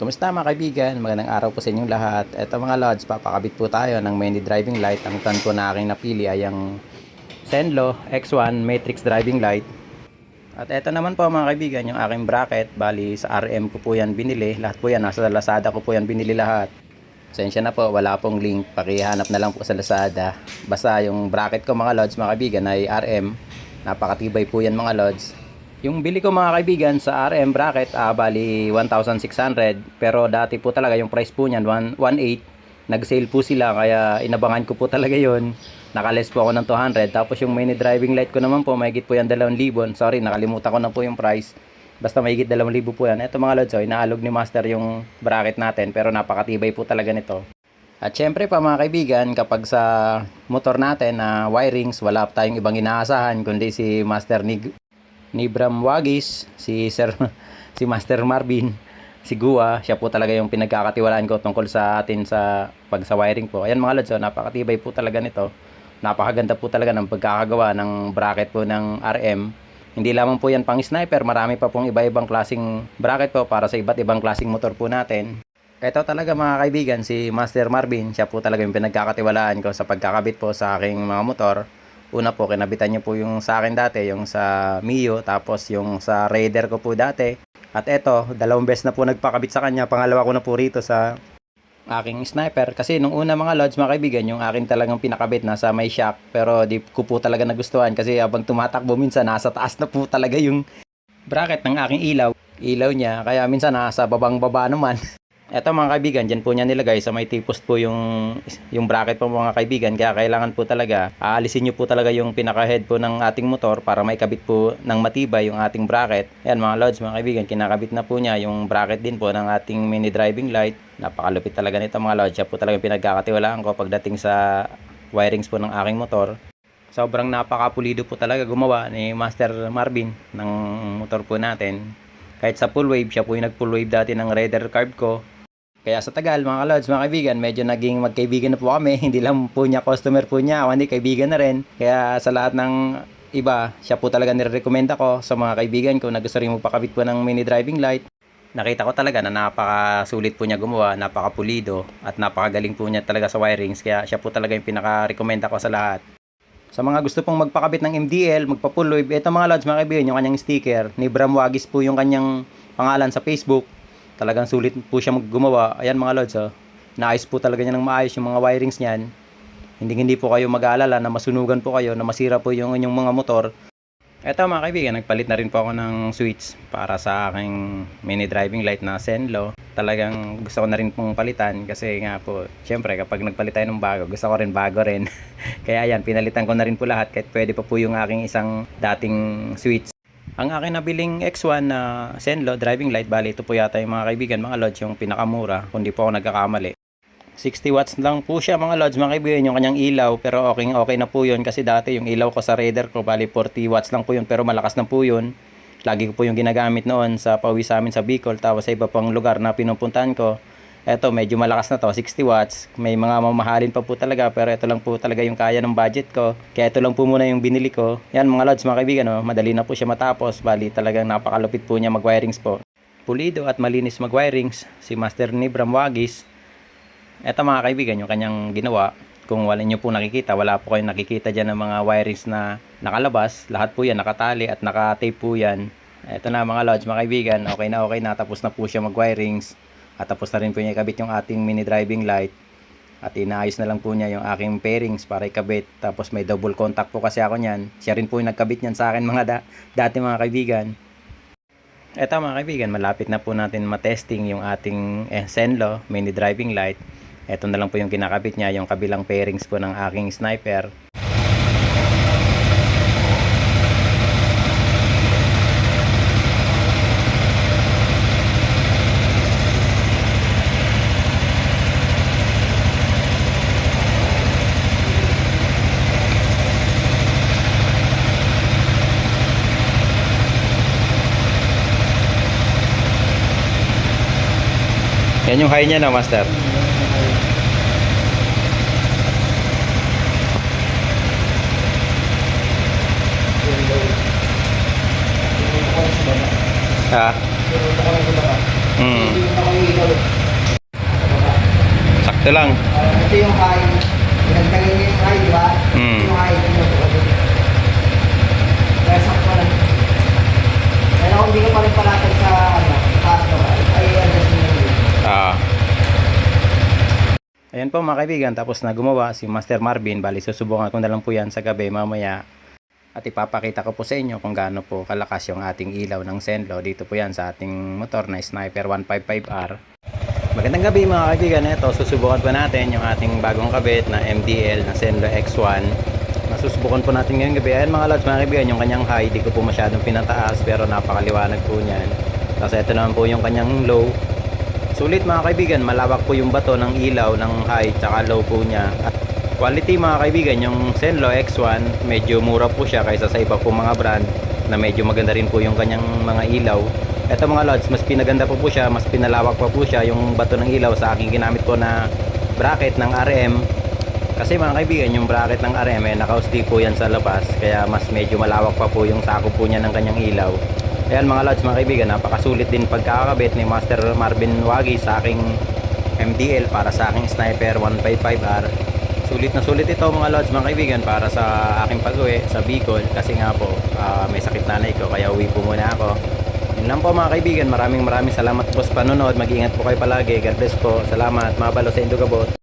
Kumusta mga kaibigan? Magandang araw po sa inyong lahat. Ito mga lods, papakabit po tayo ng mini driving light. Ang tan na aking napili ay ang Senlo X1 Matrix Driving Light. At ito naman po mga kaibigan, yung aking bracket. Bali sa RM ko po yan binili. Lahat po yan, nasa Lazada ko po yan binili lahat. Sensya na po, wala pong link. Pakihanap na lang po sa Lazada. Basta yung bracket ko mga lods mga kaibigan ay RM. Napakatibay po yan mga lods. Yung bili ko mga kaibigan sa RM bracket, ah, bali 1,600. Pero dati po talaga yung price po niyan, 1 1,800. Nag-sale po sila kaya inabangan ko po talaga yon Nakales po ako ng 200. Tapos yung mini driving light ko naman po, mahigit po yan 2,000. Sorry, nakalimutan ko na po yung price. Basta mahigit 2,000 po yan. Ito mga lods, oh, inaalog ni Master yung bracket natin. Pero napakatibay po talaga nito. At syempre pa mga kaibigan, kapag sa motor natin na wirings, wala tayong ibang inaasahan kundi si Master Nig ni Bram Wagis, si Sir si Master Marvin, si Gua, siya po talaga yung pinagkakatiwalaan ko tungkol sa atin sa pag sa wiring po. Ayan mga lods, oh, napakatibay po talaga nito. Napakaganda po talaga ng pagkakagawa ng bracket po ng RM. Hindi lamang po yan pang sniper, marami pa pong iba-ibang klasing bracket po para sa iba't ibang klasing motor po natin. Ito talaga mga kaibigan, si Master Marvin, siya po talaga yung pinagkakatiwalaan ko sa pagkakabit po sa aking mga motor. Una po, kinabitan niyo po yung sa akin dati, yung sa Mio, tapos yung sa Raider ko po dati. At eto, dalawang beses na po nagpakabit sa kanya, pangalawa ko na po rito sa aking sniper. Kasi nung una mga lods, mga kaibigan, yung akin talagang pinakabit nasa may shock. Pero di ko po talaga nagustuhan kasi habang tumatakbo minsan, nasa taas na po talaga yung bracket ng aking ilaw. Ilaw niya, kaya minsan nasa babang baba naman. Eto mga kaibigan, dyan po niya nilagay sa may tipos po yung, yung bracket po mga kaibigan. Kaya kailangan po talaga, aalisin nyo po talaga yung pinaka-head po ng ating motor para may kabit po ng matibay yung ating bracket. Ayan mga lods, mga kaibigan, kinakabit na po niya yung bracket din po ng ating mini driving light. Napakalupit talaga nito mga lods. Siya po talaga pinagkakatiwalaan ko pagdating sa wirings po ng aking motor. Sobrang napakapulido po talaga gumawa ni Master Marvin ng motor po natin. Kahit sa full wave, siya po yung nag full wave dati ng Raider carb ko. Kaya sa tagal mga kalods, mga kaibigan, medyo naging magkaibigan na po kami. Hindi lang po niya customer po niya, ako kaibigan na rin. Kaya sa lahat ng iba, siya po talaga nire-recommend ako sa mga kaibigan ko na gusto rin magpakabit po ng mini driving light. Nakita ko talaga na napakasulit po niya gumawa, napakapulido at napakagaling po niya talaga sa wirings. Kaya siya po talaga yung pinaka-recommend ako sa lahat. Sa mga gusto pong magpakabit ng MDL, magpa-full wave, ito mga lods, mga kaibigan, yung kanyang sticker, ni Bram Wagis po yung kanyang pangalan sa Facebook. Talagang sulit po siya gumawa. Ayan mga lods, oh. naayos po talaga niya ng maayos yung mga wirings niyan. Hindi hindi po kayo mag-aalala na masunugan po kayo, na masira po yung inyong mga motor. Eto mga kaibigan, nagpalit na rin po ako ng switch para sa aking mini driving light na Senlo. Talagang gusto ko na rin pong palitan kasi nga po, syempre kapag nagpalit tayo ng bago, gusto ko rin bago rin. Kaya yan, pinalitan ko na rin po lahat kahit pwede pa po yung aking isang dating switch. Ang akin nabiling X1 na Senlo driving light, bali ito po yata yung mga kaibigan, mga lods, yung pinakamura, kung di po ako nagkakamali. 60 watts lang po siya mga lods, mga kaibigan, yung kanyang ilaw, pero okay, okay na po yun kasi dati yung ilaw ko sa Raider ko, bali 40 watts lang po yun, pero malakas na po yun. Lagi ko po yung ginagamit noon sa pauwi sa amin sa Bicol, tapos sa iba pang lugar na pinupuntahan ko. Eto, medyo malakas na to, 60 watts. May mga mamahalin pa po talaga, pero ito lang po talaga yung kaya ng budget ko. Kaya ito lang po muna yung binili ko. Yan mga lods, mga kaibigan, oh, madali na po siya matapos. Bali, talagang napakalupit po niya mag-wirings po. Pulido at malinis mag-wirings, si Master Nibram Wagis. Ito mga kaibigan, yung kanyang ginawa. Kung wala nyo po nakikita, wala po kayong nakikita dyan ng mga wirings na nakalabas. Lahat po yan nakatali at nakatape po yan. Ito na mga lods, mga kaibigan, okay na okay na. Tapos na po siya mag-wirings. At tapos na rin po niya ikabit yung ating mini driving light. At inaayos na lang po niya yung aking pairings para ikabit. Tapos may double contact po kasi ako niyan. Siya rin po yung nagkabit niyan sa akin mga da- dati mga kaibigan. Eto mga kaibigan, malapit na po natin matesting yung ating eh, Senlo mini driving light. Ito na lang po yung kinakabit niya, yung kabilang pairings po ng aking sniper. Yan yung high niya na, Master. Ha? Hmm. Sakto lang. Ito yung high. Pinagtagin niya yung high, di ba? Hmm. Yung high. Ito yung high. Kaya sakto lang. Pero kung hindi ka pa rin palatag sa ano, taas mo, ay ay adjust mo yun. Ah. Po mga kaibigan, tapos na gumawa si Master Marvin. Bali, susubukan ko na lang po yan sa gabi mamaya. At ipapakita ko po sa inyo kung gaano po kalakas yung ating ilaw ng Senlo. Dito po yan sa ating motor na Sniper 155R. Magandang gabi mga kaibigan. Ito, susubukan po natin yung ating bagong kabit na MDL na Senlo X1. Nasusubukan po natin ngayong gabi. Ayan mga lods, mga kaibigan, yung kanyang high, di ko po masyadong pinataas pero napakaliwanag po niyan. Tapos ito naman po yung kanyang low. Sulit mga kaibigan, malawak po yung bato ng ilaw ng high tsaka low po niya. At quality mga kaibigan, yung Senlo X1, medyo mura po siya kaysa sa iba po mga brand na medyo maganda rin po yung kanyang mga ilaw. Ito mga lods, mas pinaganda po po siya, mas pinalawak pa po siya yung bato ng ilaw sa aking ginamit po na bracket ng RM. Kasi mga kaibigan, yung bracket ng RM eh, naka-stick po yan sa labas, kaya mas medyo malawak pa po yung sako po niya ng kanyang ilaw. Ayan mga lods, mga kaibigan, napakasulit din pagkakabit ni Master Marvin Wagi sa aking MDL para sa aking Sniper 155R. Sulit na sulit ito mga lods, mga kaibigan, para sa aking pag-uwi sa Bicol kasi nga po ah, may sakit nanay ko kaya uwi po muna ako. Yun lang po mga kaibigan, maraming maraming salamat po sa panonood. Mag-iingat po kayo palagi. God bless po. Salamat. Mabalo sa Indogabot.